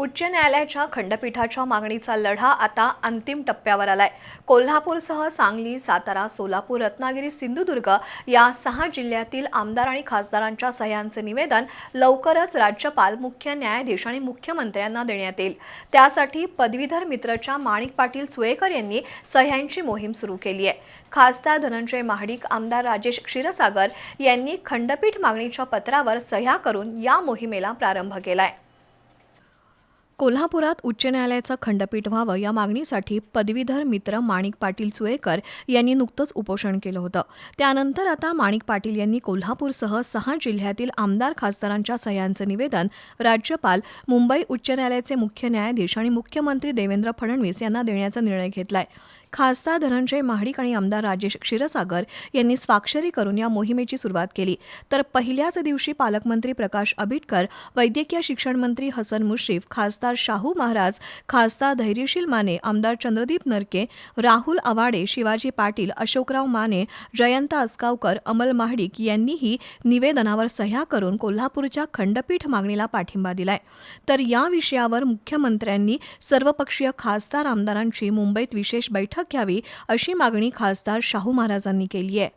उच्च न्यायालयाच्या खंडपीठाच्या मागणीचा लढा आता अंतिम टप्प्यावर आलाय. कोल्हापूरसह सांगली सातारा सोलापूर रत्नागिरी सिंधुदुर्ग या सहा जिल्ह्यातील आमदार आणि खासदारांच्या सह्यांचे निवेदन लवकरच राज्यपाल मुख्य न्यायाधीश आणि मुख्यमंत्र्यांना देण्यात येईल. त्यासाठी पदवीधर मित्रच्या माणिक पाटील चुएकर यांनी सह्यांची मोहीम सुरू केली आहे. खासदार धनंजय महाडिक आमदार राजेश क्षीरसागर यांनी खंडपीठ मागणीच्या पत्रावर सह्या करून या मोहिमेला प्रारंभ केलाय. कोल्हापुरात उच्च न्यायालयाचं खंडपीठ व्हावं या मागणीसाठी पदवीधर मित्र माणिक पाटील चुएकर यांनी नुकतंच उपोषण केलं होतं. त्यानंतर आता माणिक पाटील यांनी कोल्हापूरसह सहा जिल्ह्यातील आमदार खासदारांच्या सह्यांचं निवेदन राज्यपाल मुंबई उच्च न्यायालयाचे मुख्य न्यायाधीश आणि मुख्यमंत्री देवेंद्र फडणवीस यांना देण्याचा निर्णय घेतलाय. खासदार धनंजय महाडिक आणि आमदार राजेश क्षीरसागर यांनी स्वाक्षरी करून या मोहिमेची सुरुवात केली. तर पहिल्याच दिवशी पालकमंत्री प्रकाश आबिटकर वैद्यकीय शिक्षण मंत्री हसन मुश्रीफ खासदार शाहू महाराज खासदार धैर्यशील माने आमदार चंद्रदीप नरके राहुल आवाडे शिवाजी पाटील अशोकराव माने जयंत आसगावकर अमल महाडिक यांनीही निवेदनावर सह्या करून कोल्हापूरच्या खंडपीठ मागणीला पाठिंबा दिलाय. तर या विषयावर मुख्यमंत्र्यांनी सर्वपक्षीय खासदार आमदारांची मुंबईत विशेष बैठक बैठक घ्यावी अशी मागणी खासदार शाहू महाराजांनी केली आहे.